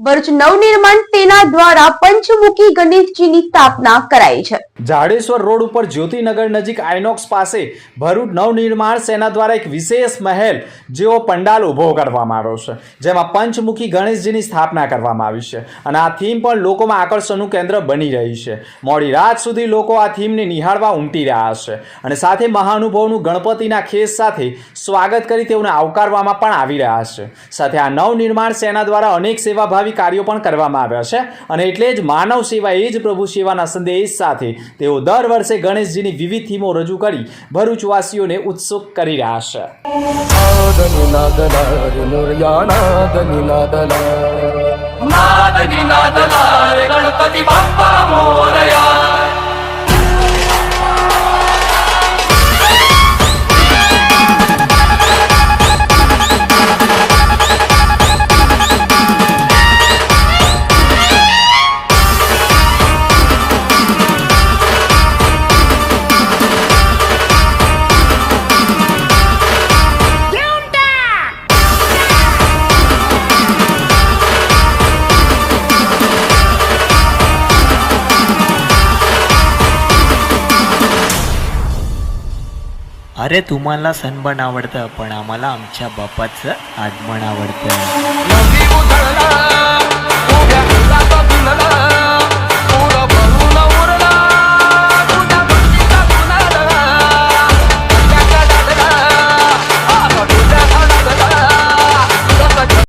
ભરૂચ નવનિર્માણ સેના દ્વારા પંચમુખી ગણેશજીની સ્થાપના કરાઈ છે. જાડેશ્વર રોડ ઉપર જ્યોતિનગર નજીક આઇનોક્સ પાસે ભરૂચ નવનિર્માણ સેના દ્વારા એક વિશેષ મહેલ, જેવો પંડાલ ઊભો કરવામાં આવ્યો છે. જેમાં પંચમુખી ગણેશજીની સ્થાપના કરવામાં આવી છે અને આ થીમ પણ લોકોમાં આકર્ષણનું કેન્દ્ર બની રહી છે. મોડી રાત સુધી લોકો આ થીમને નિહાળવા ઉમટી રહ્યા છે અને સાથે મહાનુભાવનું ગણપતિના ખેસ સાથે સ્વાગત કરી તેઓને આવકારવામાં પણ આવી રહ્યા છે. સાથે આ નવનિર્માણ સેના દ્વારા અનેક સેવાભાવી દર્શાવી કાર્યો પણ કરવામાં આવ્યા છે અને એટલે જ માનવ સેવા એ જ પ્રભુ સેવાના સંદેશ સાથે તેઓ દર વર્ષે ગણેશજીની વિવિધ થીમો રજૂ કરી ભરૂચવાસીઓને ઉત્સુક કરી રહ્યા છે. ગણપતિ अरे तुम्हाला सणबण आवडतं पण आम्हाला आमच्या बापाचं आगमन आवडतं.